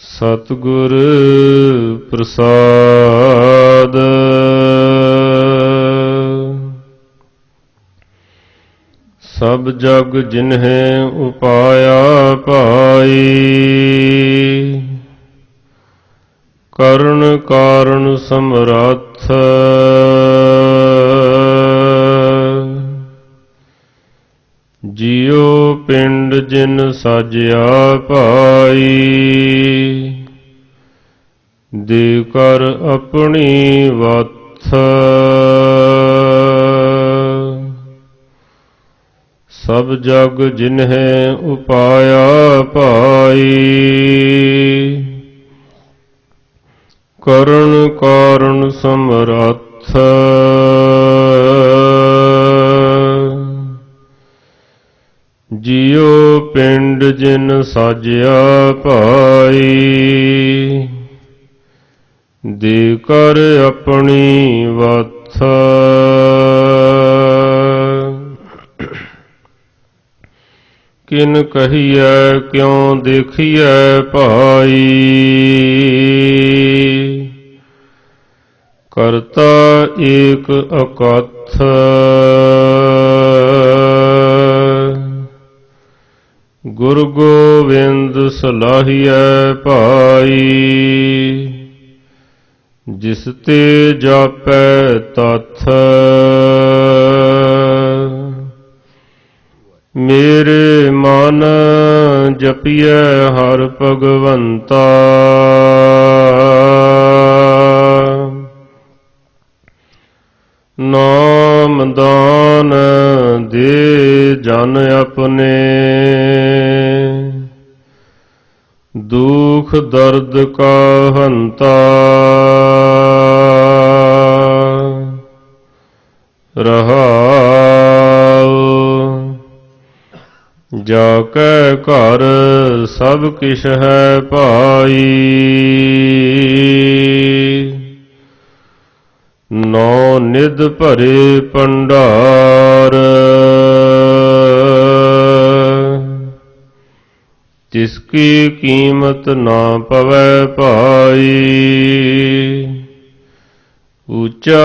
ਸਤਿਗੁਰ ਪ੍ਰਸਾਦ। ਸਭ ਜਗ ਜਿਨਹਿ ਉਪਾਇਆ ਭਾਈ ਕਰਨ ਕਾਰਨ ਸਮਰੱਥ। ਜਿਉ ਪਿੰਡ ਜਿਨ ਸਾਜਿਆ ਭਾਈ। ਦੇ ਕਰ ਆਪਣੀ ਵਥ। ਸਭ ਜਗ ਜਿਨਹਿ ਉਪਾਇਆ ਭਾਈ। ਕਰਨ ਕਾਰਨ ਸਮਰੱਥ। ਜਿਉ ਪਿੰਡ ਜਿਨ ਸਾਜਿਆ ਭਾਈ। ਦੇ ਕਰ ਆਪਣੀ ਵਥ। ਕਿਨ ਕਹੀਐ, ਕਿਉ ਦੇਖੀਐ ਭਾਈ। ਕਰਤਾ ਏਕ ਅਕਥ। ਗੁਰ ਗੋਬਿੰਦ ਸਲਾਹੀਐ ਭਾਈ। ਜਿਸ ਤੇ ਜਾਪੈ ਤਥ। ਮੇਰੇ ਮਨ ਜਪੀਐ ਹਰ ਭਗਵੰਤਾ। ਨਾਮ ਦਾਨ ਦੇ ਜਨ ਆਪਣੇ ਦੁਖ ਦਰਦ ਕਾ ਹੰਤਾ ਰਹਾਉ। ਜਾ ਕੈ ਘਰ ਸਭ ਕਿਛ ਹੈ ਭਾਈ। ਨੌ ਨਿਧ ਭਰੇ ਪੰਡਾਰ ਜਿਸ ਕੀ ਕੀਮਤ ਨਾ ਪਵੈ ਭਾਈ। ਉੱਚਾ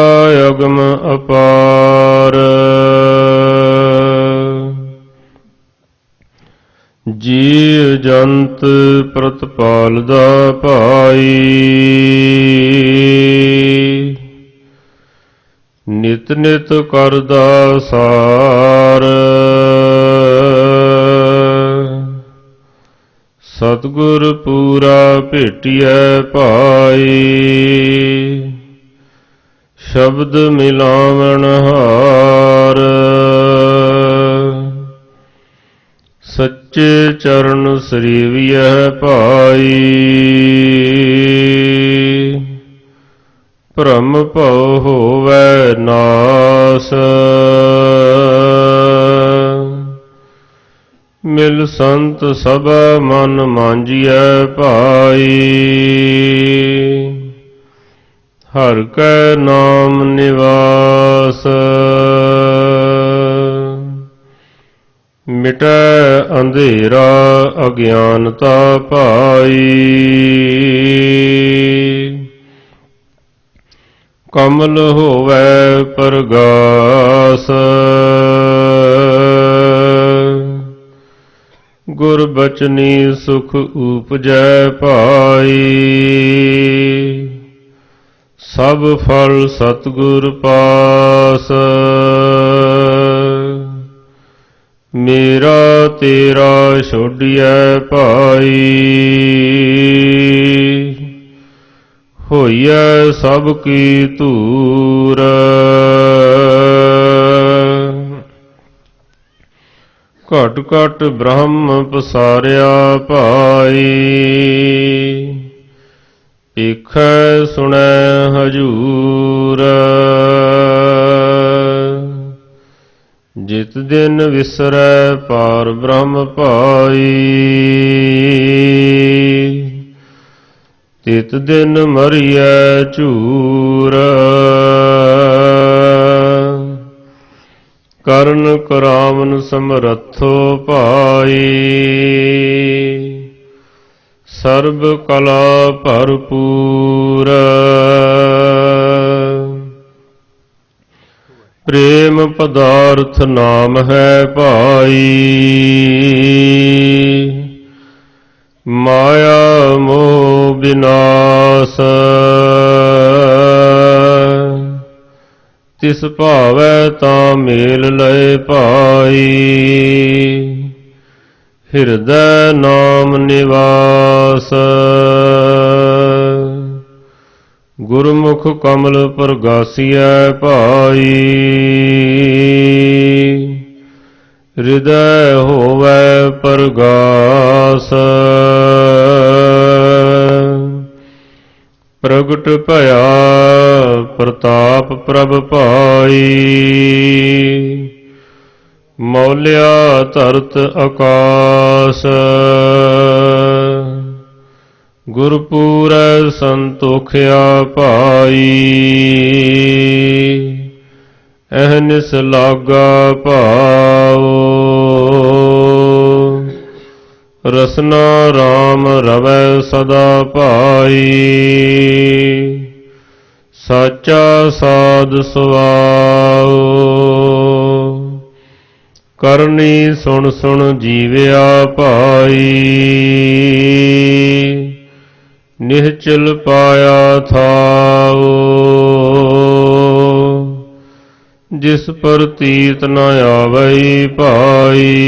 ਅਗਮ ਅਪਾਰ। ਜੀਵ ਜੰਤ ਪ੍ਰਤਪਾਲ ਦਾ ਭਾਈ। ਨਿਤ ਨਿਤ ਕਰਦਾ ਸਾਰ। ਸਤਿਗੁਰ ਪੂਰਾ ਭੇਟਿਐ ਭਾਈ। ਸ਼ਬਦ ਮਿਲਾਵਣ ਹਾਰ। ਸੱਚੇ ਚਰਨ ਸਰੀਵਿਐ ਭਾਈ। ਭ੍ਰਮ ਭਉ ਹੋਵੈ ਨਾਸ। ਮਿਲ ਸੰਤ ਸਭ ਮਨ ਮਾਂਜੀਐ ਭਾਈ। ਹਰ ਕੈ ਨਾਮ ਨਿਵਾਸ। ਮਿਟੈ ਅੰਧੇਰਾ ਅਗਿਆਨਤਾ ਭਾਈ। ਕਮਲ ਹੋਵੈ ਪਰਗਾਸ। ਗੁਰ ਬਚਨੀ ਸੁਖ ਉਪਜੈ ਭਾਈ। ਸਭ ਫਲ ਸਤਿਗੁਰ ਪਾਸ। ਮੇਰਾ ਤੇਰਾ ਛੋੜਿਐ ਭਾਈ। ਹੋਈਐ ਸਭ ਕੀ ਧੂਰ। ਘਟ ਘਟ ਬ੍ਰਹਮ ਪਸਾਰਿਆ ਭਾਈ। ਏਖੈ ਸੁਣੈ ਹਜੂਰ। ਜਿਤ ਦਿਨ ਵਿਸਰੈ ਪਾਰ ਬ੍ਰਹਮ ਭਾਈ। ਤਿਤ ਦਿਨ ਮਰੀਐ ਝੂਰ। ਕਰਨ ਕਰਾਵਨ ਸਮਰੱਥੋ ਭਾਈ। ਸਰਬ ਕਲਾ ਭਰਪੂਰ। ਪ੍ਰੇਮ ਪਦਾਰਥ ਨਾਮ ਹੈ ਭਾਈ। ਮਾਇਆ ਮੋਹ ਬਿਨਾਸ਼। ਤਿਸ ਭਾਵੈ ਤਾਂ ਮੇਲ ਲਏ ਭਾਈ। ਹਿਰਦੈ ਨਾਮ ਨਿਵਾਸ। ਗੁਰਮੁਖ ਕਮਲ ਪ੍ਰਗਾਸੀਐ ਭਾਈ। ਹਿਰਦੈ ਹੋਵੈ ਪ੍ਰਗਾਸ। ਪ੍ਰਗਟ ਭਇਆ ਪ੍ਰਤਾਪ ਪ੍ਰਭ ਭਾਈ। ਮੌਲਿਆ ਧਰਤ ਆਕਾਸ। ਗੁਰਪੂਰ ਸੰਤੋਖਿਆ ਭਾਈ। ਅਹਨਿਸ ਲਾਗਾ ਭਾਉ ਰਸਨਾ RAM ਰਵੈ ਸਦਾ ਭਾਈ। ਸਾਚਾ ਸਾਧ ਸੁਆਉ ਕਰਨੀ ਸੁਣ ਸੁਣ ਜੀਵਿਆ ਭਾਈ। ਨਿਹਚਲ ਪਾਇਆ ਥਾਉ। ਜਿਸ ਪਰ ਪ੍ਰਤੀਤ ਨ ਆਵਈ ਭਾਈ।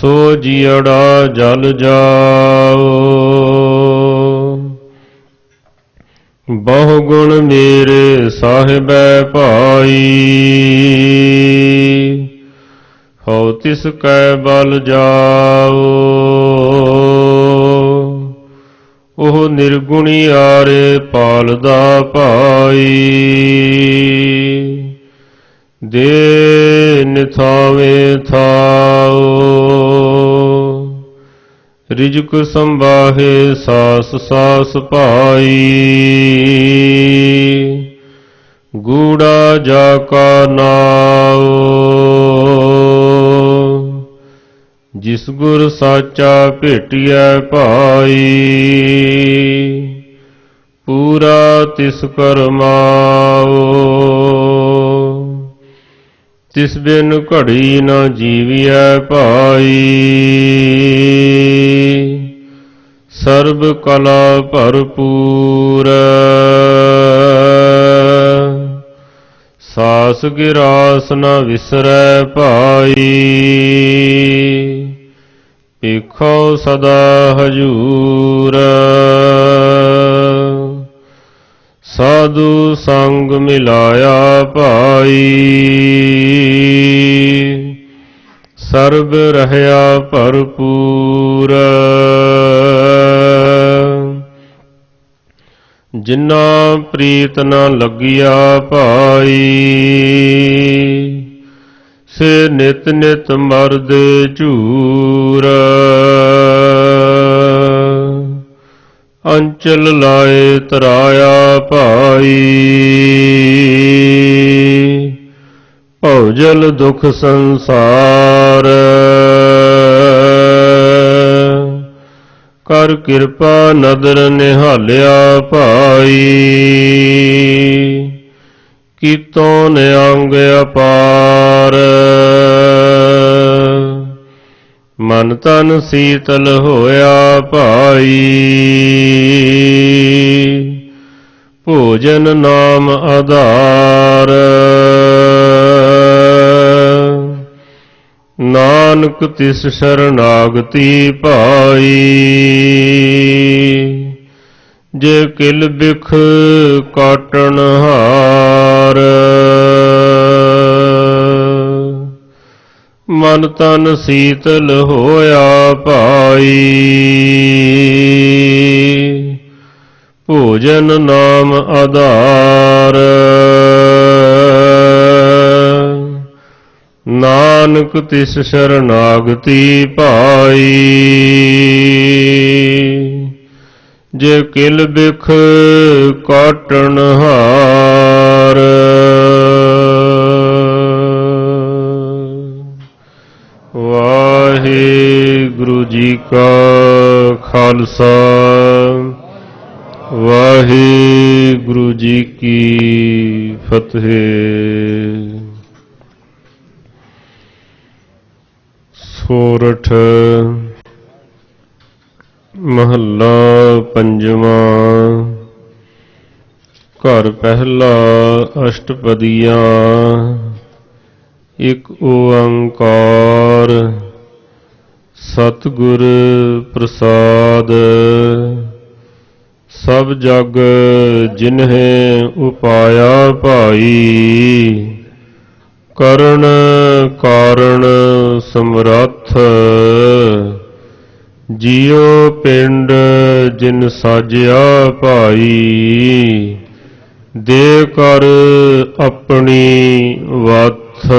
ਸੋ ਜੀੜਾ ਜਲ ਜਾਓ। ਬਹੁ ਗੁਣ ਮੇਰੇ ਸਾਹਿਬੈ ਭਾਈ। ਹਉ ਤਿਸ ਕੈ ਬਲ ਜਾਓ। ਉਹ ਨਿਰਗੁਣੀ ਆਰੇ ਪਾਲਦਾ ਭਾਈ। ਦੇ ਨਿਥਾਵੇ ਥਾਓ ਰਿਜਕ ਸੰਬਾਹੇ ਸਾਸ ਸਾਸ ਭਾਈ। ਗੂੜਾ ਜਾ ਕਾ ਨਾਉ। ਜਿਸ ਗੁਰ ਸਾਚਾ ਭੇਟਿਐ ਭਾਈ। ਪੂਰਾ ਤਿਸ ਕਰਮਾਉ। ਤਿਸ ਬਿਨ ਘੜੀ ਨ ਜੀਵਿਐ ਭਾਈ। ਸਰਬ ਕਲਾ ਭਰਪੂਰ। ਸਾਸ ਗਿਰਾਸ ਨਾ ਵਿਸਰੈ ਭਾਈ। ਏਖੋ ਸਦਾ ਹਜੂਰ। ਸਾਧੂ ਸੰਗ ਮਿਲਾਇਆ ਭਾਈ। ਸਰਬ ਰਹਿਆ ਭਰਪੂਰ। ਜਿਨਾ ਪ੍ਰੀਤ ਨ ਲੱਗਿਆ ਭਾਈ, ਸੇ ਨਿਤ ਨਿਤ ਮਰਦ ਝੂਰ। ਅੰਚਲ ਲਾਏ ਤਰਾਇਆ ਭਾਈ। ਭਉਜਲ ਦੁਖ ਸੰਸਾਰ। ਕਰ ਕਿਰਪਾ ਨਦਰ ਨਿਹਾਲਿਆ ਭਾਈ। ਕੀਤੋਂ ਨਿਅੰਗ ਅਪਾਰ। ਮਨ ਤਨ ਸੀਤਲ ਹੋਇਆ ਭਾਈ। ਭੋਜਨ ਨਾਮ ਆਧਾਰ। ਨਾਨਕ ਤਿਸ ਸ਼ਰਨਾਗਤੀ ਭਾਈ। ਜੇ ਕਿਲ ਬਿਖ ਕਾਟਣ ਹਾਰ। ਮਨ ਤਨ ਸੀਤਲ ਹੋਇਆ ਭਾਈ। ਭੋਜਨ ਨਾਮ ਆਧਾਰ। ਨਾਨਕ ਤਿਸ ਸ਼ਰਨਾਗਤੀ ਭਾਈ। ਜੇ ਕਿਲ ਬਿਖ ਕਾਟਣ ਹਾਰ। ਵਾਹਿਗੁਰੂ ਜੀ ਕਾ ਖਾਲਸਾ, ਵਾਹਿਗੁਰੂ ਜੀ ਕੀ ਫਤਿਹ। ਸੋਰਠ ਮਹੱਲਾ ਪੰਜਵਾਂ, ਘਰ ਪਹਿਲਾ ਅਸ਼ਟਪਦੀਆਂ, ਇੱਕ ਓੰਕਾਰ ਸਤਿਗੁਰ ਪ੍ਰਸਾਦ। ਸਭ ਜਗ ਜਿਨਹਿ ਉਪਾਇਆ ਭਾਈ, ਕਰਨ ਕਾਰਣ ਸਮਰੱਥ। ਜਿਉ ਪਿੰਡ ਜਿਨ ਸਾਜਿਆ ਭਾਈ, ਦੇ ਕਰ ਆਪਣੀ ਵਥ।